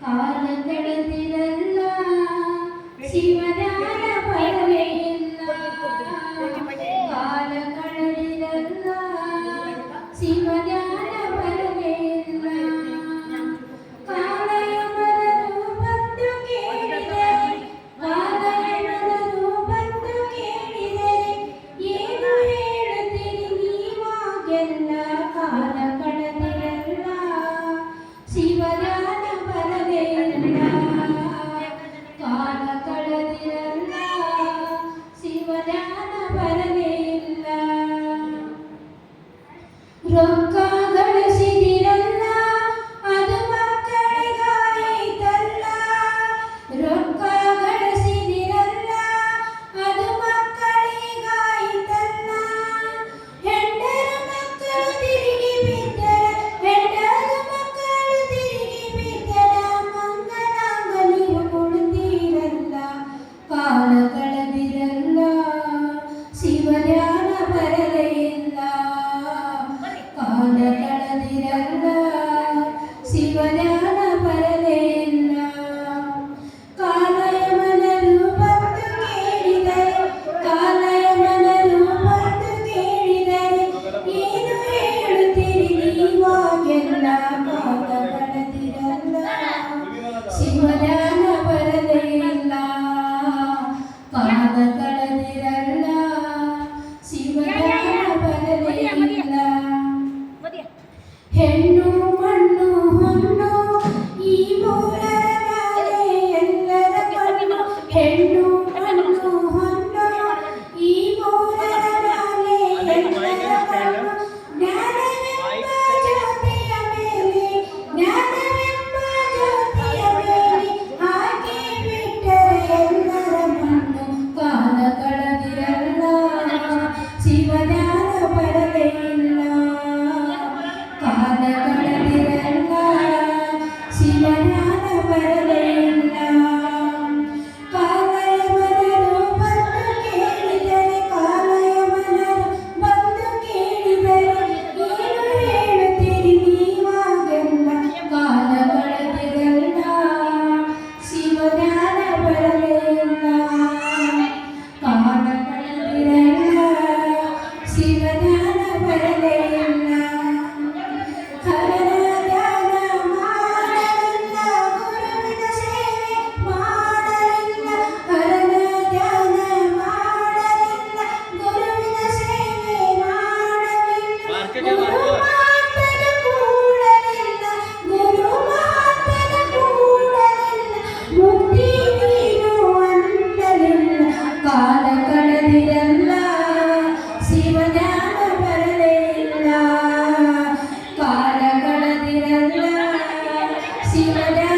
காலகடத்திலெல்லாம் சிவனா Father. பரலைன்னா Sivagnana பரலை See my dad.